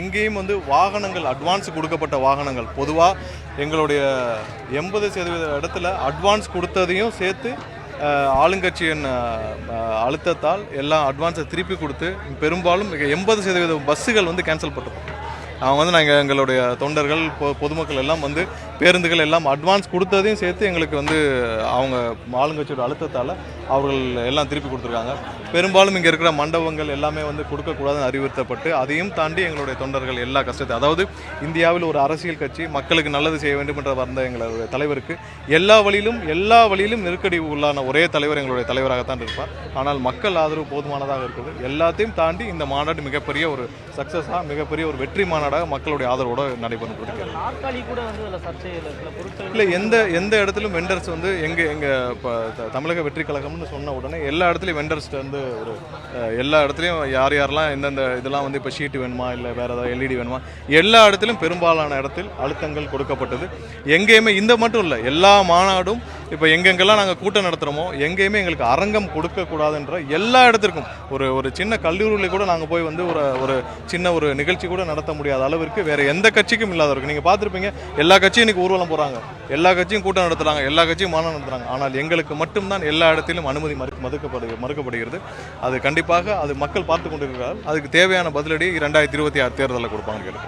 எங்கேயும் வந்து வாகனங்கள் அட்வான்ஸ் கொடுக்கப்பட்ட வாகனங்கள். பொதுவாக எங்களுடைய எண்பது சதவீத இடத்துல அட்வான்ஸ் கொடுத்ததையும் சேர்த்து ஆளுங்கட்சியின் அழுத்தத்தால் எல்லாம் அட்வான்ஸை திருப்பி கொடுத்து பெரும்பாலும் எண்பது சதவீத பஸ்ஸுகள் வந்து கேன்சல் பண்ணப்பட்டோம் அவங்க வந்து நாங்கள் எங்களுடைய தொண்டர்கள் பொதுமக்கள் எல்லாம் வந்து பேருந்துகள் எல்லாம் அட்வான்ஸ் கொடுத்ததையும் சேர்த்து எங்களுக்கு வந்து அவங்க ஆளுங்கட்சியோட அழுத்தத்தால் அவர்கள் எல்லாம் திருப்பி கொடுத்துருக்காங்க. பெரும்பாலும் இங்கே இருக்கிற மண்டபங்கள் எல்லாமே வந்து கொடுக்கக்கூடாதுன்னு அறிவுறுத்தப்பட்டு அதையும் தாண்டி எங்களுடைய தொண்டர்கள் எல்லா கஷ்டத்தை அதாவது இந்தியாவில் ஒரு அரசியல் கட்சி மக்களுக்கு நல்லது செய்ய வேண்டும் என்ற வந்த எங்களுடைய தலைவருக்கு எல்லா வழியிலும் எல்லா வழியிலும் நெருக்கடி உள்ளான ஒரே தலைவர் எங்களுடைய தலைவராகத்தான் இருப்பார். ஆனால் மக்கள் ஆதரவு போதுமானதாக இருக்குது. எல்லாத்தையும் தாண்டி இந்த மாநாடு மிகப்பெரிய ஒரு சக்ஸஸாக மிகப்பெரிய ஒரு வெற்றி மாநாடு மாநாடாக மக்களுடைய ஆதரவோடு நடைபெறும் இல்லை. எந்த எந்த இடத்துலையும் வெண்டர்ஸ் வந்து எங்கே எங்கள் இப்போ தமிழக வெற்றி கழகம்னு சொன்ன உடனே எல்லா இடத்துலையும் வெண்டர்ஸ்ட்டு வந்து ஒரு எல்லா இடத்துலையும் யார் யாரெல்லாம் எந்தெந்த இதெல்லாம் வந்து இப்போ ஷீட்டு வேணுமா இல்லை வேறு ஏதாவது எல்இடி வேணுமா எல்லா இடத்திலும் பெரும்பாலான இடத்தில் அழுத்தங்கள் கொடுக்கப்பட்டது. எங்கேயுமே இந்த மட்டும் இல்லை எல்லா மாநாடும் இப்போ எங்கெங்கெல்லாம் நாங்கள் கூட்டம் நடத்துகிறோமோ எங்கேயுமே எங்களுக்கு அரங்கம் கொடுக்கக்கூடாதுன்ற எல்லா இடத்திற்கும். ஒரு ஒரு சின்ன கல்லூரியில் கூட நாங்கள் போய் வந்து ஒரு ஒரு சின்ன ஒரு நிகழ்ச்சி கூட நடத்த முடியாத அளவிற்கு வேறு எந்த கட்சிக்கும் இல்லாத இருக்கு நீங்கள் பார்த்துருப்பீங்க எல்லா கட்சியும் இன்றைக்கி ஊர்வலம் போகிறாங்க எல்லா கட்சியும் கூட்டம் நடத்துகிறாங்க எல்லா கட்சியும் மாநாடு நடத்துகிறாங்க ஆனால் எங்களுக்கு மட்டும்தான் எல்லா இடத்திலும் அனுமதி மறு மறுக்கப்படு மறுக்கப்படுகிறது. அது கண்டிப்பாக அது மக்கள் பார்த்து கொண்டிருக்கிறார்கள். அதுக்கு தேவையான பதிலடி ரெண்டாயிரத்தி இருபத்தி ஆறு தேர்தலில் கொடுப்பாங்க.